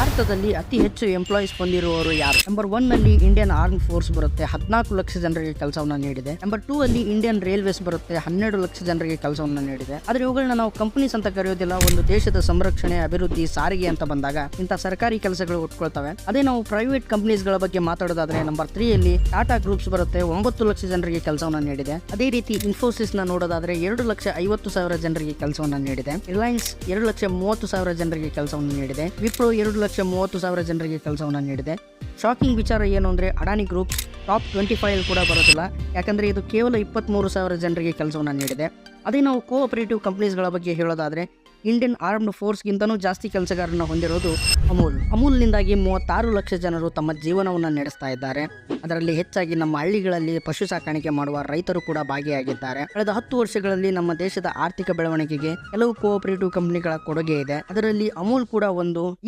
ಭಾರತದಲ್ಲಿ ಅತಿ ಹೆಚ್ಚು ಎಂಪ್ಲಾಯೀಸ್ ಹೊಂದಿರುವವರು ಯಾರು? ನಂಬರ್ ಒನ್ನಲ್ಲಿ ಇಂಡಿಯನ್ ಆರ್ಮ್ ಫೋರ್ಸ್ ಬರುತ್ತೆ. ಹದಿನಾಲ್ಕು ಲಕ್ಷ ಜನರಿಗೆ ಕೆಲಸವನ್ನು ನೀಡಿದೆ. ನಂಬರ್ ಟೂ ಅಲ್ಲಿ ಇಂಡಿಯನ್ ರೈಲ್ವೇಸ್ ಬರುತ್ತೆ. ಹನ್ನೆರಡು ಲಕ್ಷ ಜನರಿಗೆ ಕೆಲಸವನ್ನು ನೀಡಿದೆ. ಆದ್ರೆ ಇವುಗಳನ್ನ ನಾವು ಕಂಪನೀಸ್ ಅಂತ ಕರೆಯೋದಿಲ್ಲ. ಒಂದು ದೇಶದ ಸಂರಕ್ಷಣೆ, ಅಭಿವೃದ್ಧಿ, ಸಾರಿಗೆ ಅಂತ ಬಂದಾಗ ಇಂಥ ಸರ್ಕಾರಿ ಕೆಲಸಗಳು ಉಟ್ಕೊಳ್ತವೆ. ಅದೇ ನಾವು ಪ್ರೈವೇಟ್ ಕಂಪನೀಸ್ಗಳ ಬಗ್ಗೆ ಮಾತಾಡೋದಾದ್ರೆ ನಂಬರ್ ತ್ರೀ ಅಲ್ಲಿ ಟಾಟಾ ಗ್ರೂಪ್ಸ್ ಬರುತ್ತೆ. ಒಂಬತ್ತು ಲಕ್ಷ ಜನರಿಗೆ ಕೆಲಸವನ್ನು ನೀಡಿದೆ. ಅದೇ ರೀತಿ ಇನ್ಫೋಸಿಸ್ನ ನೋಡೋದಾದ್ರೆ ಎರಡು ಲಕ್ಷ ಐವತ್ತು ಸಾವಿರ ಜನರಿಗೆ ಕೆಲಸವನ್ನು ನೀಡಿದೆ. ರಿಲಯನ್ಸ್ ಎರಡು ಲಕ್ಷ ಮೂವತ್ತು ಸಾವಿರ ಜನರಿಗೆ ಕೆಲಸವನ್ನು ನೀಡಿದೆ. ವಿಪ್ರೋ ಎರಡು ಲಕ್ಷ ಮೂವತ್ತು ಸಾವಿರ ಜನರಿಗೆ ಕೆಲಸವನ್ನು ನೀಡಿದೆ. ಶಾಕಿಂಗ್ ವಿಚಾರ ಏನು ಅಂದರೆ Adani group top twenty five ಕೂಡ ಬರೋದಿಲ್ಲ. ಯಾಕಂದರೆ ಇದು ಕೇವಲ ಇಪ್ಪತ್ತ್ಮೂರು ಸಾವಿರ ಜನರಿಗೆ ಕೆಲಸವನ್ನು ನೀಡಿದೆ. ಅದೇ ನಾವು ಕೋಆಪರೇಟಿವ್ ಕಂಪ್ನೀಸ್ಗಳ ಬಗ್ಗೆ ಹೇಳೋದಾದರೆ ಇಂಡಿಯನ್ ಆರ್ಮ್ಡ್ ಫೋರ್ಸ್ಗಿಂತನೂ ಜಾಸ್ತಿ ಕೆಲಸಗಾರರನ್ನು ಹೊಂದಿರೋದು ಅಮೂಲ್. ಅಮೂಲ್ನಿಂದಾಗಿ ಮೂವತ್ತಾರು ಲಕ್ಷ ಜನರು ತಮ್ಮ ಜೀವನವನ್ನು ನಡೆಸ್ತಾ ಇದ್ದಾರೆ. ಅದರಲ್ಲಿ ಹೆಚ್ಚಾಗಿ ನಮ್ಮ ಹಳ್ಳಿಗಳಲ್ಲಿ ಪಶು ಸಾಕಾಣಿಕೆ ಮಾಡುವ ರೈತರು ಕೂಡ ಭಾಗಿಯಾಗಿದ್ದಾರೆ. ಕಳೆದ ಹತ್ತು ವರ್ಷಗಳಲ್ಲಿ ನಮ್ಮ ದೇಶದ ಆರ್ಥಿಕ ಬೆಳವಣಿಗೆಗೆ ಕೆಲವು ಕೋಆಪರೇಟಿವ್ ಕಂಪನಿಗಳ ಕೊಡುಗೆ ಇದೆ. ಅದರಲ್ಲಿ ಅಮೂಲ್ ಕೂಡ ಒಂದು.